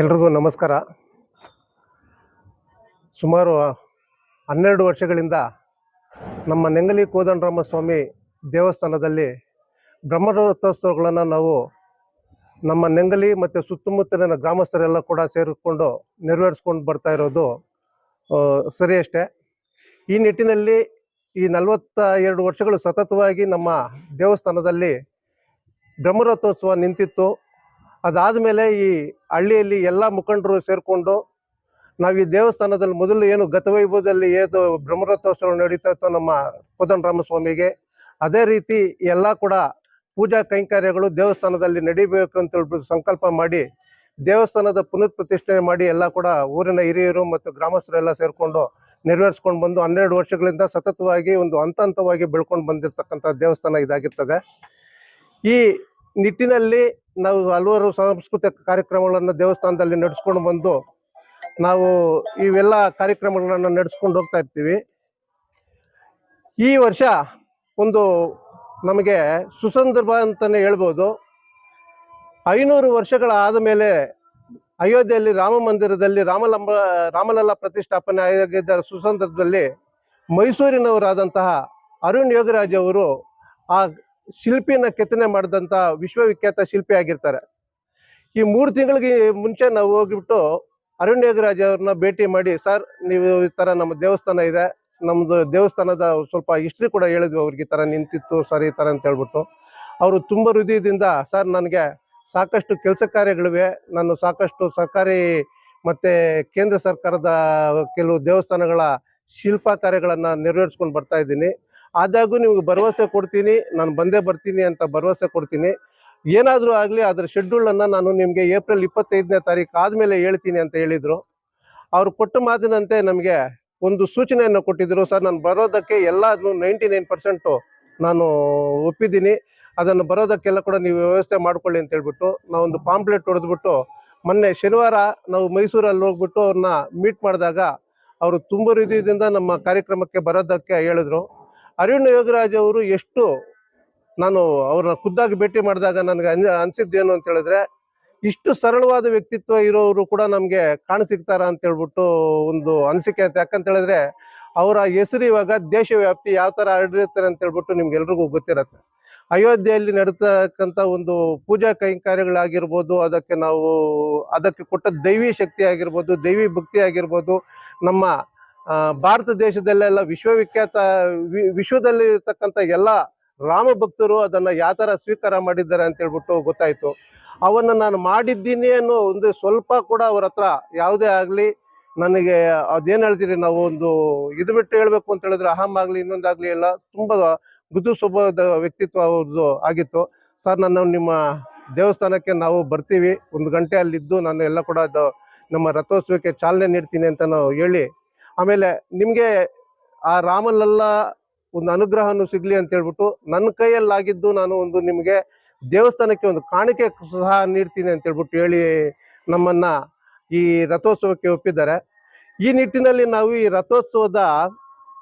ಎಲ್ರಿಗೂ ನಮಸ್ಕಾರ. ಸುಮಾರು ಹನ್ನೆರಡು ವರ್ಷಗಳಿಂದ ನಮ್ಮ ನೆಂಗಲಿ ಕೋದಂಡರಾಮ ಸ್ವಾಮಿ ದೇವಸ್ಥಾನದಲ್ಲಿ ಬ್ರಹ್ಮರಥೋತ್ಸವಗಳನ್ನು ನಾವು ನಮ್ಮ ನೆಂಗಲಿ ಮತ್ತು ಸುತ್ತಮುತ್ತಲಿನ ಗ್ರಾಮಸ್ಥರೆಲ್ಲ ಕೂಡ ಸೇರಿಕೊಂಡು ನೆರವೇರಿಸ್ಕೊಂಡು ಬರ್ತಾ ಇರೋದು ಸರಿಯಷ್ಟೇ ಈ ನಿಟ್ಟಿನಲ್ಲಿ ಈ ನಲವತ್ತ ಎರಡು ವರ್ಷಗಳು ಸತತವಾಗಿ ನಮ್ಮ ದೇವಸ್ಥಾನದಲ್ಲಿ ಬ್ರಹ್ಮರಥೋತ್ಸವ ನಿಂತಿತ್ತು. ಅದಾದಮೇಲೆ ಈ ಹಳ್ಳಿಯಲ್ಲಿ ಎಲ್ಲ ಮುಖಂಡರು ಸೇರಿಕೊಂಡು ನಾವು ಈ ದೇವಸ್ಥಾನದಲ್ಲಿ ಮೊದಲು ಏನು ಗತವೈಭವದಲ್ಲಿ ಏನು ಬ್ರಹ್ಮರಥೋತ್ಸವ ನಡೀತಾ ಇತ್ತು ನಮ್ಮ ಕೋದನ್ ರಾಮಸ್ವಾಮಿಗೆ, ಅದೇ ರೀತಿ ಎಲ್ಲ ಕೂಡ ಪೂಜಾ ಕೈಂಕರ್ಯಗಳು ದೇವಸ್ಥಾನದಲ್ಲಿ ನಡಿಬೇಕು ಅಂತ ಹೇಳ್ಬಿಟ್ಟು ಸಂಕಲ್ಪ ಮಾಡಿ, ದೇವಸ್ಥಾನದ ಪುನರ್ ಪ್ರತಿಷ್ಠೆ ಮಾಡಿ ಎಲ್ಲ ಕೂಡ ಊರಿನ ಹಿರಿಯರು ಮತ್ತು ಗ್ರಾಮಸ್ಥರೆಲ್ಲ ಸೇರಿಕೊಂಡು ನೆರವೇರಿಸ್ಕೊಂಡು ಬಂದು ಹನ್ನೆರಡು ವರ್ಷಗಳಿಂದ ಸತತವಾಗಿ ಒಂದು ಹಂತ ಹಂತವಾಗಿ ಬೆಳ್ಕೊಂಡು ಬಂದಿರತಕ್ಕಂಥ ದೇವಸ್ಥಾನ ಇದಾಗಿರ್ತದೆ. ಈ ನಿಟ್ಟಿನಲ್ಲಿ ನಾವು ಹಲವಾರು ಸಾಂಸ್ಕೃತಿಕ ಕಾರ್ಯಕ್ರಮಗಳನ್ನು ದೇವಸ್ಥಾನದಲ್ಲಿ ನಡೆಸ್ಕೊಂಡು ಬಂದು ನಾವು ಇವೆಲ್ಲ ಕಾರ್ಯಕ್ರಮಗಳನ್ನು ನಡೆಸ್ಕೊಂಡು ಹೋಗ್ತಾ ಇರ್ತೀವಿ. ಈ ವರ್ಷ ಒಂದು ನಮಗೆ ಸುಸಂದರ್ಭ ಅಂತಲೇ ಹೇಳ್ಬೋದು. ಐನೂರು ವರ್ಷಗಳ ಆದ ಮೇಲೆ ಅಯೋಧ್ಯೆಯಲ್ಲಿ ರಾಮ ಮಂದಿರದಲ್ಲಿ ರಾಮಲಂಬ, ರಾಮಲಲ್ಲ ಪ್ರತಿಷ್ಠಾಪನೆ ಆಗಿದ್ದ ಸುಸಂದರ್ಭದಲ್ಲಿ ಮೈಸೂರಿನವರಾದಂತಹ ಅರುಣ್ ಯೋಗರಾಜ್ ಅವರು ಆ ಶಿಲ್ಪಿನ ಕೆತ್ತನೆ ಮಾಡಿದಂಥ ವಿಶ್ವವಿಖ್ಯಾತ ಶಿಲ್ಪಿ ಆಗಿರ್ತಾರೆ. ಈ ಮೂರು ತಿಂಗಳಿಗೆ ಮುಂಚೆ ನಾವು ಹೋಗಿಬಿಟ್ಟು ಅರುಣ್ ಯೋಗರಾಜ್ ಅವ್ರನ್ನ ಭೇಟಿ ಮಾಡಿ, ಸರ್, ನೀವು ಈ ಥರ ನಮ್ಮ ದೇವಸ್ಥಾನ ಇದೆ ನಮ್ಮದು ದೇವಸ್ಥಾನದ ಸ್ವಲ್ಪ ಹಿಸ್ಟ್ರಿ ಕೂಡ ಹೇಳಿದ್ವಿ ಅವ್ರಿಗೆ ಈ ಥರ ನಿಂತಿತ್ತು, ಸರ್, ಈ ಥರ ಅಂತ ಹೇಳ್ಬಿಟ್ಟು. ಅವರು ತುಂಬ ಹೃದಯದಿಂದ, ಸರ್, ನನಗೆ ಸಾಕಷ್ಟು ಕೆಲಸ ಕಾರ್ಯಗಳಿವೆ, ನಾನು ಸಾಕಷ್ಟು ಸರ್ಕಾರಿ ಮತ್ತು ಕೇಂದ್ರ ಸರ್ಕಾರದ ಕೆಲವು ದೇವಸ್ಥಾನಗಳ ಶಿಲ್ಪ ಕಾರ್ಯಗಳನ್ನು ನೆರವೇರಿಸ್ಕೊಂಡು ಬರ್ತಾ ಇದ್ದೀನಿ. ಆದಾಗೂ ನಿಮ್ಗೆ ಭರವಸೆ ಕೊಡ್ತೀನಿ, ನಾನು ಬಂದೇ ಬರ್ತೀನಿ ಅಂತ ಭರವಸೆ ಕೊಡ್ತೀನಿ. ಏನಾದರೂ ಆಗಲಿ ಅದರ ಶೆಡ್ಯೂಲನ್ನು ನಾನು ನಿಮಗೆ ಏಪ್ರಿಲ್ ಇಪ್ಪತ್ತೈದನೇ ತಾರೀಕು ಆದಮೇಲೆ ಹೇಳ್ತೀನಿ ಅಂತ ಹೇಳಿದರು. ಅವರು ಕೊಟ್ಟ ಮಾತಿನಂತೆ ನಮಗೆ ಒಂದು ಸೂಚನೆಯನ್ನು ಕೊಟ್ಟಿದ್ದರು ಸರ್, ನಾನು ಬರೋದಕ್ಕೆ ಎಲ್ಲ ನೈಂಟಿ ನೈನ್ ಪರ್ಸೆಂಟು ನಾನು ಒಪ್ಪಿದ್ದೀನಿ. ಅದನ್ನು ಬರೋದಕ್ಕೆಲ್ಲ ಕೂಡ ನೀವು ವ್ಯವಸ್ಥೆ ಮಾಡ್ಕೊಳ್ಳಿ ಅಂತ ಹೇಳ್ಬಿಟ್ಟು ನಾವೊಂದು ಪಾಂಪ್ಲೆಟ್ ಹೊಡೆದ್ಬಿಟ್ಟು ಮೊನ್ನೆ ಶನಿವಾರ ನಾವು ಮೈಸೂರಲ್ಲಿ ಹೋಗ್ಬಿಟ್ಟು ಅವ್ರನ್ನ ಮೀಟ್ ಮಾಡಿದಾಗ ಅವರು ತುಂಬ ರೀತಿಯಿಂದ ನಮ್ಮ ಕಾರ್ಯಕ್ರಮಕ್ಕೆ ಬರೋದಕ್ಕೆ ಹೇಳಿದ್ರು. ಅರುಣ್ ಯೋಗರಾಜ್ ಅವರು ಎಷ್ಟು ನಾನು ಅವ್ರನ್ನ ಖುದ್ದಾಗಿ ಭೇಟಿ ಮಾಡಿದಾಗ ನನಗೆ ಅನ್, ಅನ್ಸಿದ್ದೇನು ಅಂತ ಹೇಳಿದ್ರೆ, ಇಷ್ಟು ಸರಳವಾದ ವ್ಯಕ್ತಿತ್ವ ಇರೋರು ಕೂಡ ನಮಗೆ ಕಾಣಸಿಗ್ತಾರ ಅಂತ ಹೇಳ್ಬಿಟ್ಟು ಒಂದು ಅನಿಸಿಕೆ ಅಂತ. ಯಾಕಂತ ಹೇಳಿದ್ರೆ, ಅವರ ಹೆಸರು ಇವಾಗ ದೇಶವ್ಯಾಪ್ತಿ ಯಾವ ಥರ ಹರಡಿರ್ತಾರೆ ಅಂತ ಹೇಳ್ಬಿಟ್ಟು ನಿಮ್ಗೆಲ್ರಿಗೂ ಗೊತ್ತಿರತ್ತೆ. ಅಯೋಧ್ಯೆಯಲ್ಲಿ ನಡೀತಕ್ಕಂಥ ಒಂದು ಪೂಜಾ ಕೈಂಕಾರ್ಯಗಳಾಗಿರ್ಬೋದು, ಅದಕ್ಕೆ ನಾವು ಅದಕ್ಕೆ ಕೊಟ್ಟ ದೈವಿ ಶಕ್ತಿ ಆಗಿರ್ಬೋದು, ದೈವಿ ಭಕ್ತಿ ಆಗಿರ್ಬೋದು, ನಮ್ಮ ಭಾರತ ದೇಶದಲ್ಲೆಲ್ಲ ವಿಶ್ವವಿಖ್ಯಾತ ವಿಶ್ವದಲ್ಲಿ ಇರ್ತಕ್ಕಂಥ ಎಲ್ಲ ರಾಮ ಭಕ್ತರು ಅದನ್ನ ಯಾವ ಥರ ಸ್ವೀಕಾರ ಮಾಡಿದ್ದಾರೆ ಅಂತ ಹೇಳ್ಬಿಟ್ಟು ಗೊತ್ತಾಯ್ತು. ಅವನ್ನ ನಾನು ಮಾಡಿದ್ದೀನಿ ಅನ್ನೋ ಒಂದು ಸ್ವಲ್ಪ ಕೂಡ ಅವ್ರ ಹತ್ರ ಯಾವುದೇ ಆಗಲಿ ನನಗೆ ಅದೇನು ಹೇಳ್ತೀರಿ ನಾವು ಒಂದು ಇದು ಬಿಟ್ಟು ಹೇಳ್ಬೇಕು ಅಂತ ಹೇಳಿದ್ರೆ ಅಹಂ ಆಗಲಿ ಇನ್ನೊಂದಾಗ್ಲಿ ಎಲ್ಲ ತುಂಬಾ ಮೃದು ಸ್ವಭಾವದ ವ್ಯಕ್ತಿತ್ವ ಅವ್ರದ್ದು ಆಗಿತ್ತು. ಸರ್ ನಾನು ನಿಮ್ಮ ದೇವಸ್ಥಾನಕ್ಕೆ ನಾವು ಬರ್ತೀವಿ. ಒಂದು ಗಂಟೆ ಅಲ್ಲಿದ್ದು ನಾನು ಎಲ್ಲ ಕೂಡ ನಮ್ಮ ರಥೋತ್ಸವಕ್ಕೆ ಚಾಲನೆ ನೀಡ್ತೀನಿ ಅಂತ ನಾವು ಹೇಳಿ ಆಮೇಲೆ ನಿಮಗೆ ಆ ರಾಮನಲ್ಲ ಒಂದು ಅನುಗ್ರಹನೂ ಸಿಗ್ಲಿ ಅಂತ ಹೇಳ್ಬಿಟ್ಟು ನನ್ನ ಕೈಯಲ್ಲಾಗಿದ್ದು ನಾನು ಒಂದು ನಿಮಗೆ ದೇವಸ್ಥಾನಕ್ಕೆ ಒಂದು ಕಾಣಿಕೆ ಸಹ ನೀಡ್ತೀನಿ ಅಂತ ಹೇಳ್ಬಿಟ್ಟು ಹೇಳಿ ನಮ್ಮನ್ನ ಈ ರಥೋತ್ಸವಕ್ಕೆ ಒಪ್ಪಿದ್ದಾರೆ. ಈ ನಿಟ್ಟಿನಲ್ಲಿ ನಾವು ಈ ರಥೋತ್ಸವದ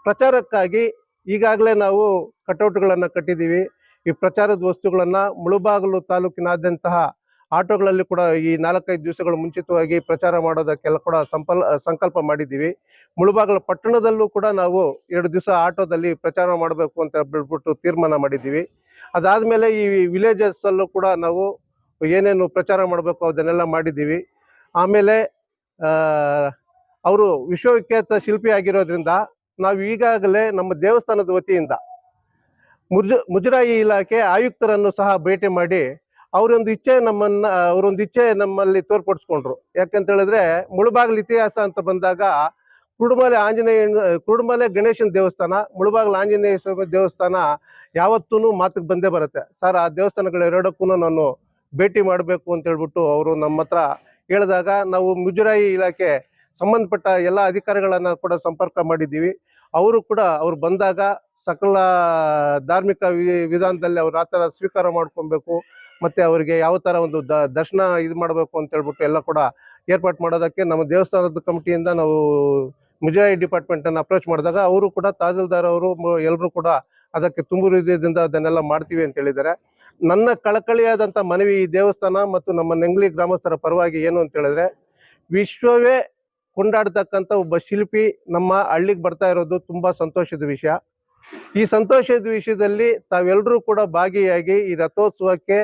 ಪ್ರಚಾರಕ್ಕಾಗಿ ಈಗಾಗಲೇ ನಾವು ಕಟೌಟ್ಗಳನ್ನು ಕಟ್ಟಿದ್ದೀವಿ. ಈ ಪ್ರಚಾರದ ವಸ್ತುಗಳನ್ನು ಮುಳುಬಾಗಲು ತಾಲೂಕಿನಾದ್ಯಂತಹ ಆಟೋಗಳಲ್ಲಿ ಕೂಡ ಈ ನಾಲ್ಕೈದು ದಿವಸಗಳು ಮುಂಚಿತವಾಗಿ ಪ್ರಚಾರ ಮಾಡೋದಕ್ಕೆಲ್ಲ ಕೂಡ ಸಂಪಲ್, ಸಂಕಲ್ಪ ಮಾಡಿದ್ದೀವಿ. ಮುಳುಬಾಗಲು ಪಟ್ಟಣದಲ್ಲೂ ಕೂಡ ನಾವು ಎರಡು ದಿವಸ ಆಟೋದಲ್ಲಿ ಪ್ರಚಾರ ಮಾಡಬೇಕು ಅಂತ ಹೇಳ್ಬಿಟ್ಟು ತೀರ್ಮಾನ ಮಾಡಿದ್ದೀವಿ. ಅದಾದಮೇಲೆ ಈ ವಿಲೇಜಸ್ಸಲ್ಲೂ ಕೂಡ ನಾವು ಏನೇನು ಪ್ರಚಾರ ಮಾಡಬೇಕು ಅದನ್ನೆಲ್ಲ ಮಾಡಿದ್ದೀವಿ. ಆಮೇಲೆ ಅವರು ವಿಶ್ವವಿಖ್ಯಾತ ಶಿಲ್ಪಿ ಆಗಿರೋದ್ರಿಂದ ನಾವು ಈಗಾಗಲೇ ನಮ್ಮ ದೇವಸ್ಥಾನದ ವತಿಯಿಂದ ಮುಜು, ಮುಜರಾಯಿ ಇಲಾಖೆ ಆಯುಕ್ತರನ್ನು ಸಹ ಭೇಟಿ ಮಾಡಿ ಅವರೊಂದು ಇಚ್ಛೆ ನಮ್ಮನ್ನ, ಅವರೊಂದು ಇಚ್ಛೆ ನಮ್ಮಲ್ಲಿ ತೋರ್ಪಡಿಸ್ಕೊಂಡ್ರು. ಯಾಕಂತ ಹೇಳಿದ್ರೆ ಮುಳುಬಾಗ್ಲ ಇತಿಹಾಸ ಅಂತ ಬಂದಾಗ ಕುರುಡುಮಲೆ ಆಂಜನೇಯ ಕುರುಡುಮಲೆ ಗಣೇಶನ ದೇವಸ್ಥಾನ, ಮುಳುಬಾಗ್ಲ ಆಂಜನೇಯ ಸ್ವಾಮಿ ದೇವಸ್ಥಾನ ಯಾವತ್ತೂ ಮಾತಿಗೆ ಬಂದೇ ಬರುತ್ತೆ. ಸರ್, ಆ ದೇವಸ್ಥಾನಗಳು ಎರಡಕ್ಕೂ ನಾನು ಭೇಟಿ ಮಾಡಬೇಕು ಅಂತ ಹೇಳ್ಬಿಟ್ಟು ಅವರು ನಮ್ಮ ಹತ್ರ ಹೇಳಿದಾಗ ನಾವು ಮುಜರಾಯಿ ಇಲಾಖೆ ಸಂಬಂಧಪಟ್ಟ ಎಲ್ಲ ಅಧಿಕಾರಿಗಳನ್ನ ಕೂಡ ಸಂಪರ್ಕ ಮಾಡಿದ್ದೀವಿ. ಅವರು ಕೂಡ ಅವ್ರು ಬಂದಾಗ ಸಕಲ ಧಾರ್ಮಿಕ ವಿಧಾನದಲ್ಲಿ ಅವ್ರು ಆ ಸ್ವೀಕಾರ ಮಾಡ್ಕೊಬೇಕು. ಮತ್ತೆ ಅವರಿಗೆ ಯಾವ ತರ ಒಂದು ದರ್ಶನ ಇದು ಮಾಡಬೇಕು ಅಂತ ಹೇಳ್ಬಿಟ್ಟು ಎಲ್ಲ ಕೂಡ ಏರ್ಪಾಟ್ ಮಾಡೋದಕ್ಕೆ ನಮ್ಮ ದೇವಸ್ಥಾನದ ಕಮಿಟಿಯಿಂದ ನಾವು ಮುಜರಾಯಿ ಡಿಪಾರ್ಟ್ಮೆಂಟ್ ಅನ್ನು ಅಪ್ರೋಚ್ ಮಾಡಿದಾಗ ಅವರು ಕೂಡ ತಹಸೀಲ್ದಾರ್ ಅವರು ಎಲ್ಲರೂ ಕೂಡ ಅದಕ್ಕೆ ತುಂಬು ಹೃದಯದಿಂದ ಅದನ್ನೆಲ್ಲ ಮಾಡ್ತೀವಿ ಅಂತ ಹೇಳಿದ್ದಾರೆ. ನನ್ನ ಕಳಕಳಿಯಾದಂಥ ಮನವಿ ಈ ದೇವಸ್ಥಾನ ಮತ್ತು ನಮ್ಮ ನೆಂಗ್ಲಿ ಗ್ರಾಮಸ್ಥರ ಪರವಾಗಿ ಏನು ಅಂತ ಹೇಳಿದ್ರೆ, ವಿಶ್ವವೇ ಕೊಂಡಾಡ್ತಕ್ಕಂಥ ಒಬ್ಬ ಶಿಲ್ಪಿ ನಮ್ಮ ಹಳ್ಳಿಗೆ ಬರ್ತಾ ಇರೋದು ತುಂಬಾ ಸಂತೋಷದ ವಿಷಯ. ಈ ಸಂತೋಷದ ವಿಷಯದಲ್ಲಿ ತಾವೆಲ್ಲರೂ ಕೂಡ ಭಾಗಿಯಾಗಿ ಈ ರಥೋತ್ಸವಕ್ಕೆ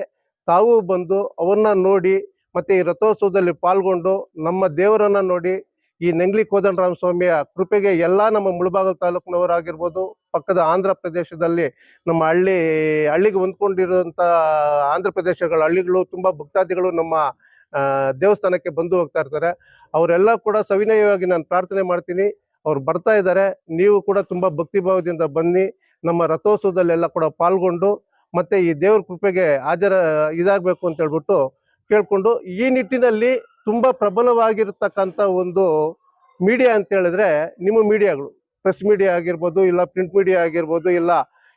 ತಾವು ಬಂದು ಅವನ್ನ ನೋಡಿ ಮತ್ತೆ ಈ ರಥೋತ್ಸವದಲ್ಲಿ ಪಾಲ್ಗೊಂಡು ನಮ್ಮ ದೇವರನ್ನ ನೋಡಿ ಈ ನೆಂಗ್ಲಿ ಕೋದಂಡರಾಮ ಸ್ವಾಮಿಯ ಕೃಪೆಗೆ ಎಲ್ಲ ನಮ್ಮ ಮುಳಬಾಗಲ್ ತಾಲೂಕಿನವರಾಗಿರ್ಬೋದು, ಪಕ್ಕದ ಆಂಧ್ರ ಪ್ರದೇಶದಲ್ಲಿ ನಮ್ಮ ಹಳ್ಳಿ, ಹಳ್ಳಿಗೆ ಹೊಂದ್ಕೊಂಡಿರುವಂತ ಆಂಧ್ರ ಪ್ರದೇಶಗಳ ಹಳ್ಳಿಗಳು, ತುಂಬಾ ಭಕ್ತಾದಿಗಳು ನಮ್ಮ ದೇವಸ್ಥಾನಕ್ಕೆ ಬಂದು ಹೋಗ್ತಾ ಇರ್ತಾರೆ. ಅವರೆಲ್ಲ ಕೂಡ ಸವಿನಯವಾಗಿ ನಾನು ಪ್ರಾರ್ಥನೆ ಮಾಡ್ತೀನಿ. ಅವ್ರು ಬರ್ತಾ ಇದ್ದಾರೆ. ನೀವು ಕೂಡ ತುಂಬಾ ಭಕ್ತಿಭಾವದಿಂದ ಬನ್ನಿ. ನಮ್ಮ ರಥೋತ್ಸವದಲ್ಲೆಲ್ಲ ಕೂಡ ಪಾಲ್ಗೊಂಡು ಮತ್ತೆ ಈ ದೇವ್ರ ಕೃಪೆಗೆ ಹಾಜರ, ಇದಾಗಬೇಕು ಅಂತ ಹೇಳ್ಬಿಟ್ಟು ಕೇಳಿಕೊಂಡು ಈ ನಿಟ್ಟಿನಲ್ಲಿ ತುಂಬಾ ಪ್ರಬಲವಾಗಿರ್ತಕ್ಕಂಥ ಒಂದು ಮೀಡಿಯಾ ಅಂತ ಹೇಳಿದ್ರೆ ನಿಮ್ಮ ಮೀಡಿಯಾಗಳು ಪ್ರೆಸ್ ಮೀಡಿಯಾ ಆಗಿರ್ಬೋದು, ಇಲ್ಲ ಪ್ರಿಂಟ್ ಮೀಡಿಯಾ ಆಗಿರ್ಬೋದು, ಇಲ್ಲ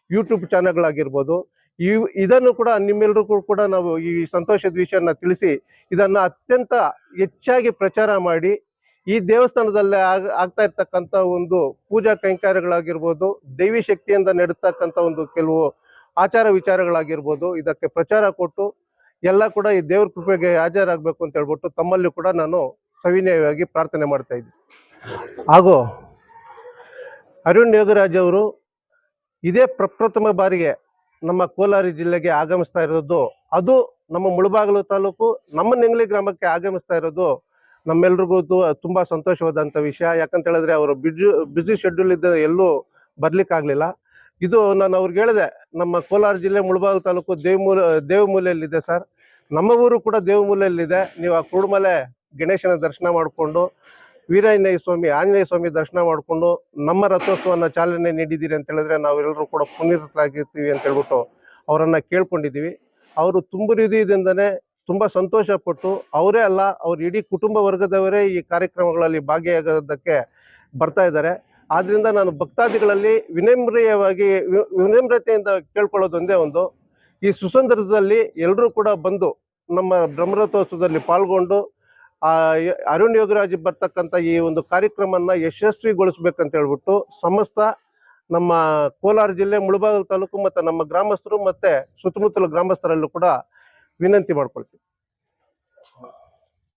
ಯೂಟ್ಯೂಬ್ ಚಾನಲ್ಗಳಾಗಿರ್ಬೋದು. ಇವು ಇದನ್ನು ಕೂಡ ನಿಮ್ಮೆಲ್ಲರಿಗೂ ಕೂಡ ನಾವು ಈ ಸಂತೋಷದ ವಿಷಯನ ತಿಳಿಸಿ ಇದನ್ನು ಅತ್ಯಂತ ಹೆಚ್ಚಾಗಿ ಪ್ರಚಾರ ಮಾಡಿ ಈ ದೇವಸ್ಥಾನದಲ್ಲಿ ಆಗ, ಆಗ್ತಾ ಇರ್ತಕ್ಕಂಥ ಒಂದು ಪೂಜಾ ಕೈಂಕರ್ಯಗಳಾಗಿರ್ಬೋದು, ದೈವಿ ಶಕ್ತಿಯಿಂದ ನಡೆತಕ್ಕಂಥ ಒಂದು ಕೆಲವು ಆಚಾರ ವಿಚಾರಗಳಾಗಿರ್ಬೋದು, ಇದಕ್ಕೆ ಪ್ರಚಾರ ಕೊಟ್ಟು ಎಲ್ಲ ಕೂಡ ಈ ದೇವ್ರ ಕೃಪೆಗೆ ಹಾಜರಾಗಬೇಕು ಅಂತ ಹೇಳ್ಬಿಟ್ಟು ತಮ್ಮಲ್ಲಿ ಕೂಡ ನಾನು ಸವಿನಯವಾಗಿ ಪ್ರಾರ್ಥನೆ ಮಾಡ್ತಾ ಇದ್ದೆ ಹಾಗೂ ಅರುಣ್ ಯೋಗರಾಜ್ ಅವರು ಇದೇ ಪ್ರಪ್ರಥಮ ಬಾರಿಗೆ ನಮ್ಮ ಕೋಲಾರ ಜಿಲ್ಲೆಗೆ ಆಗಮಿಸ್ತಾ ಇರೋದು, ಅದು ನಮ್ಮ ಮುಳಬಾಗಿಲು ತಾಲೂಕು, ನಮ್ಮ ನೆಂಗ್ಲಿ ಗ್ರಾಮಕ್ಕೆ ಆಗಮಿಸ್ತಾ ಇರೋದು ನಮ್ಮೆಲ್ರಿಗೂ ತುಂಬ ಸಂತೋಷವಾದಂತ ವಿಷಯ. ಯಾಕಂತ ಹೇಳಿದ್ರೆ ಅವರು ಬಿಜು ಬ್ಯುಸಿ ಶೆಡ್ಯೂಲ್ ಇದ್ದ ಎಲ್ಲೂ ಬರ್ಲಿಕ್ಕೆ ಆಗ್ಲಿಲ್ಲ ಇದು ನಾನು ಅವ್ರಿಗೆ ಹೇಳಿದೆ, ನಮ್ಮ ಕೋಲಾರ ಜಿಲ್ಲೆ ಮುಳಬಾಗಿಲು ತಾಲೂಕು ದೇವಮೂಲ, ದೇವಮೂಲೆಯಲ್ಲಿದೆ ಸರ್. ನಮ್ಮ ಊರು ಕೂಡ ದೇವಮೂಲೆಯಲ್ಲಿದೆ. ನೀವು ಆ ಕುರುಮಲೆ ಗಣೇಶನ ದರ್ಶನ ಮಾಡಿಕೊಂಡು ವೀರಾಂಜನೇಯ ಸ್ವಾಮಿ ಆಂಜನೇಯ ಸ್ವಾಮಿ ದರ್ಶನ ಮಾಡಿಕೊಂಡು, ನಮ್ಮ ರಥೋತ್ಸವನ ಚಾಲನೆ ನೀಡಿದ್ದೀರಿ ಅಂತ ಹೇಳಿದ್ರೆ ನಾವೆಲ್ಲರೂ ಕೂಡ ಪುನೀತರಾಗಿರ್ತೀವಿ ಅಂತ ಹೇಳ್ಬಿಟ್ಟು ಅವರನ್ನು ಕೇಳ್ಕೊಂಡಿದ್ದೀವಿ. ಅವರು ತುಂಬ ಹೃದಯದಿಂದನೇ ತುಂಬ ಸಂತೋಷ ಪಟ್ಟು ಅವರೇ ಅಲ್ಲ, ಅವ್ರ ಇಡೀ ಕುಟುಂಬ ವರ್ಗದವರೇ ಈ ಕಾರ್ಯಕ್ರಮಗಳಲ್ಲಿ ಭಾಗಿಯಾಗೋದಕ್ಕೆ ಬರ್ತಾ ಇದ್ದಾರೆ. ಆದ್ರಿಂದ ನಾನು ಭಕ್ತಾದಿಗಳಲ್ಲಿ ವಿನಮ್ರಿಯವಾಗಿ ವಿನಮ್ರತೆಯಿಂದ ಕೇಳ್ಕೊಳ್ಳೋದೊಂದೇ ಒಂದು. ಈ ಸುಸಂದರ್ಭದಲ್ಲಿ ಎಲ್ಲರೂ ಕೂಡ ಬಂದು ನಮ್ಮ ಬ್ರಹ್ಮರಥೋತ್ಸವದಲ್ಲಿ ಪಾಲ್ಗೊಂಡು ಅರುಣ್ ಯೋಗರಾಜ್ ಬರ್ತಕ್ಕಂಥ ಈ ಒಂದು ಕಾರ್ಯಕ್ರಮನ ಯಶಸ್ವಿಗೊಳಿಸ್ಬೇಕಂತ ಹೇಳ್ಬಿಟ್ಟು ಸಮಸ್ತ ನಮ್ಮ ಕೋಲಾರ ಜಿಲ್ಲೆ, ಮುಳಬಾಗಿಲು ತಾಲೂಕು ಮತ್ತು ನಮ್ಮ ಗ್ರಾಮಸ್ಥರು ಮತ್ತು ಸುತ್ತಮುತ್ತಲ ಗ್ರಾಮಸ್ಥರಲ್ಲೂ ಕೂಡ ವಿನಂತಿ ಮಾಡ್ಕೊಳ್ತೀವಿ